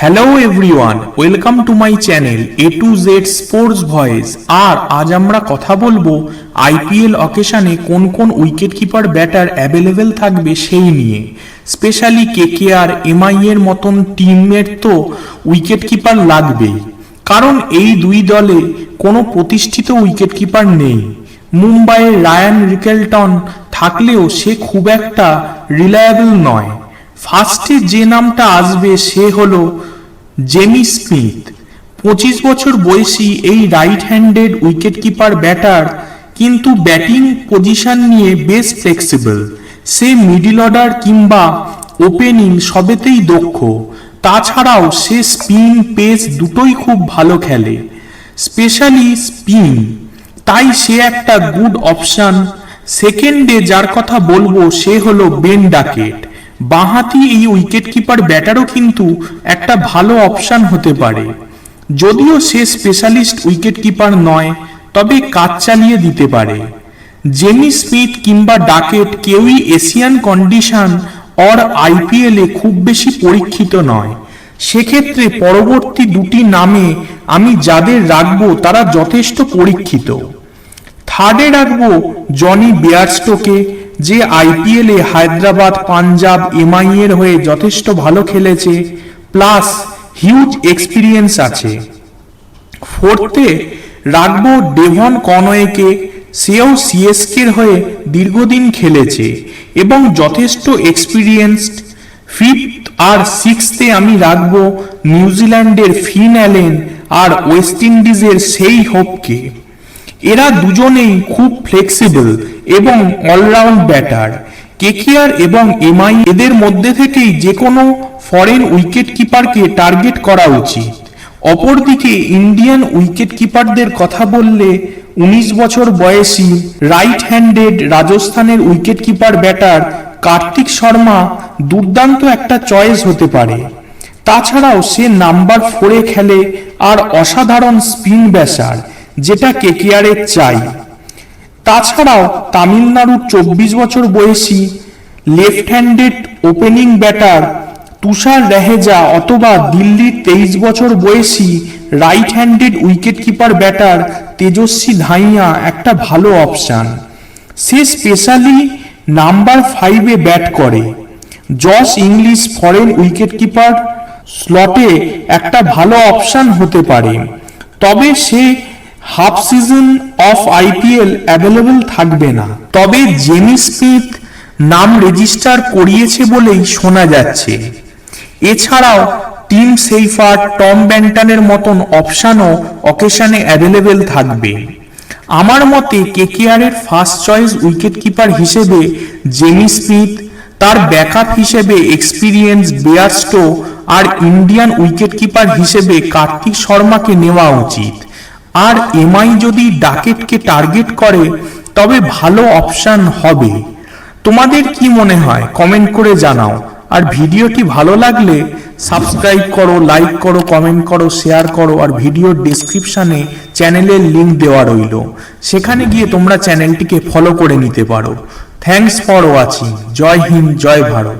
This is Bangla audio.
Hello everyone welcome to my channel A to Z sports voice আর আজ আমরা কথা বলব আইপিএল অকেশনে কোন কোন উইকেট কিপার ব্যাটার অ্যাভেলেবেল থাকবে সেই নিয়ে। স্পেশালি কেকেআর এমআই এর মতন টিমের তো উইকেট কিপার লাগবেই। কারণ এই দুই দলে কোনো প্রতিষ্ঠিত উইকেট কিপার নেই। মুম্বাইয়ের রায়ান রিকেলটন থাকলেও সে খুব একটা রিলায়েবল নয়। ফার্স্টে যে নামটা আসবে সে হলো জেমি স্মিথ। পঁচিশ বছর বয়সী এই right handed wicket keeper batter কিন্তু ব্যাটিং পজিশন নিয়ে বেশ ফ্লেক্সিবল সে মিডিল অর্ডার কিংবা ওপেনিং সবেতেই দক্ষ। তাছাড়াও সে স্পিন পেস দুটোই খুব ভালো খেলে। স্পেশালি স্পিন তাই সে একটা গুড অপশন সেকেন্ডে যার কথা বলব সে হলো বেন ডাকেট বাঁহাতি এই উইকেট কিপার ব্যাটারও কিন্তু একটা ভালো অপশন হতে পারে। যদিও সে স্পেশালিস্ট উইকেট কিপার নয়, তবে কাজ চালিয়ে দিতে পারে। জেমি স্মিথ কিংবা ডাকেট কেউই এশিয়ান কন্ডিশন অর আইপিএলে খুব বেশি পরীক্ষিত নয়। সেক্ষেত্রে পরবর্তী দুটি নামে আমি যাদের রাখব তারা যথেষ্ট পরীক্ষিত। থার্ডে রাখব জনি বিয়ারস্টোকে যে আইপিএলে হায়দ্রাবাদ, পাঞ্জাব এমআই এর হয়ে যথেষ্ট ভালো খেলেছে, প্লাস হিউজ এক্সপিরিয়েন্স আছে। ফোর্থে রাখব ডেভন কনওয়েকে, সেও সিএসকের হয়ে দীর্ঘদিন খেলেছে এবং যথেষ্ট এক্সপিরিয়েন্সড। ফিফথ আর সিক্সথে আমি রাখব নিউজিল্যান্ডের ফিন অ্যালেন আর ওয়েস্ট ইন্ডিজের সেই হোপকে। এরা দুজনেই খুব ফ্লেক্সিবল এবং অলরাউন্ড ব্যাটার কেকেআর এবং এমআই এদের মধ্যে থেকেই যে কোনো ফরেন উইকেট কিপারকে টার্গেট করা উচিত। অপরদিকে ইন্ডিয়ান উইকেট কিপারদের কথা বললে উনিশ বছর বয়সী রাইট হ্যান্ডেড রাজস্থানের wicket keeper batter Kartik Sharma দুর্দান্ত একটা চয়েস হতে পারে। তাছাড়াও সে নাম্বার ফোরে খেলে আর অসাধারণ স্পিন ব্যাসার যেটা কেকেআরের চাই। তাছাড়াও তামিলনাড়ুর চব্বিশ বছর বয়সী left handed opening batter Tushar Raheja অথবা দিল্লির তেইশ বছর বয়সী right handed wicket keeper batter Tejasvi Dahiya একটা ভালো অপশান। সে স্পেশালি নাম্বার ফাইভে ব্যাট করে। Josh Inglis foreign wicket keeper স্লটে একটা ভালো অপশান হতে পারে। তবে সে half season of IPL available থাকবে না। তবে জেমি স্মিথ নাম রেজিস্টার করিয়েছে বলেই শোনা যাচ্ছে। এছাড়াও টিম সেইফার টম ব্যান্টনের মতন অপশানও অকেশনে অ্যাভেলেবেল থাকবে। আমার মতে কেকেআর এর ফার্স্ট চয়েস উইকেট কিপার হিসেবে জেমি স্মিথ, তার ব্যাকআপ হিসেবে এক্সপিরিয়েন্স বেয়ারস্টো আর ইন্ডিয়ান উইকেট কিপার হিসেবে কার্তিক শর্মাকে নেওয়া উচিত। আর এমআই যদি ডাকেটকে টার্গেট করে, তবে ভালো অপশন হবে। তোমাদের কি মনে হয়? কমেন্ট করে জানাও। আর ভিডিওটি ভালো লাগলে সাবস্ক্রাইব করো লাইক করো কমেন্ট করো শেয়ার করো, আর ভিডিওর ডেসক্রিপশনে চ্যানেলের লিংক দেওয়া রইল। সেখানে গিয়ে তোমরা চ্যানেলটিকে ফলো করে নিতে পারো। Thanks for watching Jai Hind, Jai Bharat.